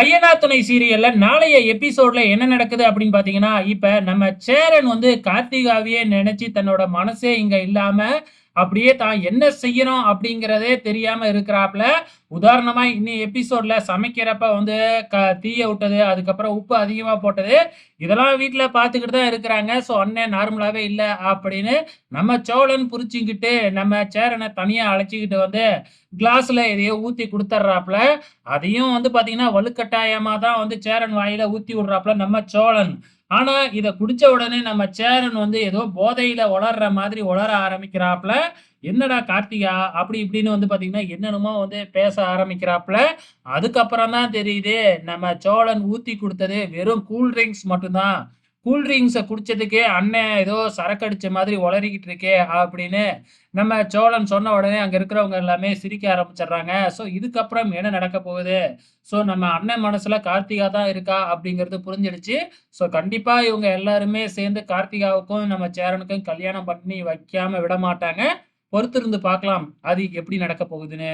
ஐயனா துணை சீரியல்ல நாளைய எபிசோட்ல என்ன நடக்குது அப்படின்னு பாத்தீங்கன்னா, இப்ப நம்ம சேரன் வந்து கார்த்திகாவையே நினைச்சு தன்னோட மனசே இங்க இல்லாம, அப்படியே தான் என்ன செய்யணும் அப்படிங்கிறதே தெரியாம இருக்கிறாப்புல உதாரணமா இன்னி எபிசோட்ல சமைக்கிறப்ப வந்து க தீய விட்டது, அதுக்கப்புறம் உப்பு அதிகமா போட்டது, இதெல்லாம் வீட்டில் பார்த்துக்கிட்டு தான் இருக்கிறாங்க. ஸோ அண்ணன் நார்மலாகவே இல்லை அப்படின்னு நம்ம சோழன் புரிச்சுக்கிட்டு, நம்ம சேரனை தனியாக அழைச்சிக்கிட்டு வந்து கிளாஸில் எதையோ ஊற்றி கொடுத்துட்றாப்புல அதையும் வந்து பார்த்தீங்கன்னா, வலுக்கட்டாயமாக தான் வந்து சேரன் வாயில ஊற்றி விட்றாப்புல நம்ம சோழன். ஆனா, இத குடிச்ச உடனே நம்ம சேரன் வந்து ஏதோ போதையில உளர்ற மாதிரி உளர ஆரம்பிக்கிறாப்ல. "என்னடா கார்த்திகா" அப்படி இப்படின்னு வந்து பார்த்தீங்கன்னா, என்னென்னமோ வந்து பேச ஆரம்பிக்கிறாப்புல. அதுக்கப்புறம் தான் தெரியுது, நம்ம சோழன் ஊத்தி கொடுத்தது வெறும் கூல் ட்ரிங்க்ஸ் மட்டும்தான். கூல்ட்ரிங்க்ஸை கூல் குடிச்சதுக்கே அண்ணன் ஏதோ சரக்கு அடிச்ச மாதிரி உளறிக்கிட்டு இருக்கே அப்படின்னு நம்ம சோழன் சொன்ன உடனே அங்கே இருக்கிறவங்க எல்லாமே சிரிக்க ஆரம்பிச்சிடுறாங்க ஸோ இதுக்கப்புறம் என்ன நடக்க போகுது? ஸோ நம்ம அண்ணன் மனசில் கார்த்திகா தான் இருக்கா அப்படிங்கிறது புரிஞ்சிடுச்சு. ஸோ கண்டிப்பாக இவங்க எல்லாருமே சேர்ந்து கார்த்திகாவுக்கும், நம்ம சேரனுக்கும் கல்யாணம் பண்ணி வைக்காம விடமாட்டாங்க. பொறுத்திருந்து பார்க்கலாம். அது எப்படி நடக்க போகுதுன்னு.